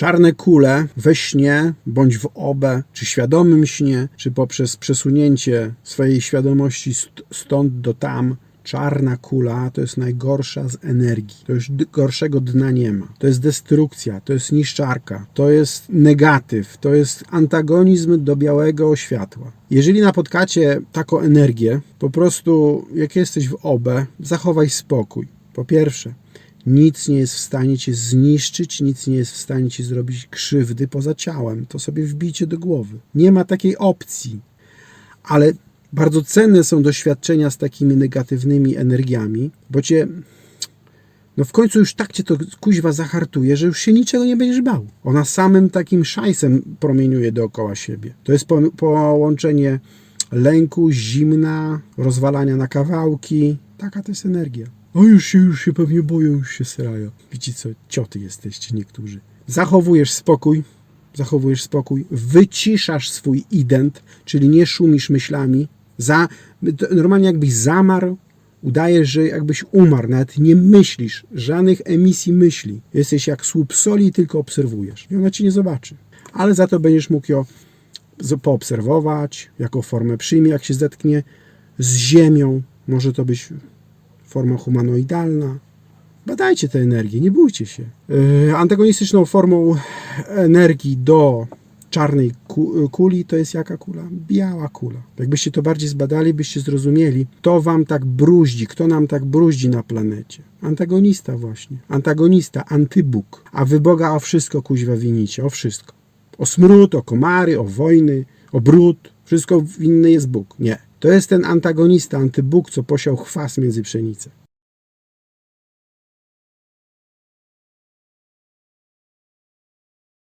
Czarne kule we śnie, bądź w obę, czy świadomym śnie, czy poprzez przesunięcie swojej świadomości st- stąd do tam, czarna kula to jest najgorsza z energii. To już gorszego dna nie ma. To jest destrukcja, to jest niszczarka, to jest negatyw, to jest antagonizm do białego światła. Jeżeli napotkacie taką energię, po prostu jak jesteś w obę, zachowaj spokój. Po pierwsze, nic nie jest w stanie cię zniszczyć, nic nie jest w stanie ci zrobić krzywdy poza ciałem. To sobie wbijcie do głowy. Nie ma takiej opcji. Ale bardzo cenne są doświadczenia z takimi negatywnymi energiami, bo cię. No w końcu już tak cię to kuźwa zahartuje, że już się niczego nie będziesz bał. Ona samym takim szajsem promieniuje dookoła siebie. To jest po, połączenie lęku, zimna, rozwalania na kawałki. Taka to jest energia. O, już się, już się pewnie boją, już się srają. Widzicie co, cioty jesteście niektórzy. Zachowujesz spokój, zachowujesz spokój, wyciszasz swój ident, czyli nie szumisz myślami. Za, normalnie jakbyś zamarł, udajesz, że jakbyś umarł, nawet nie myślisz, żadnych emisji myśli. Jesteś jak słup soli tylko obserwujesz. I ona ci nie zobaczy. Ale za to będziesz mógł ją poobserwować, jaką formę przyjmie, jak się zetknie z ziemią. Może to być forma humanoidalna. Badajcie tę energię, nie bójcie się. Yy, Antagonistyczną formą energii do czarnej ku- kuli to jest jaka kula? Biała kula. Jakbyście to bardziej zbadali, byście zrozumieli, kto wam tak bruździ, kto nam tak bruździ na planecie. Antagonista właśnie. Antagonista, antybóg. A wy Boga o wszystko kuźwa winicie, o wszystko. O smród, o komary, o wojny, o brud. Wszystko winny jest Bóg. Nie. To jest ten antagonista, antybóg, co posiał chwas między pszenicę.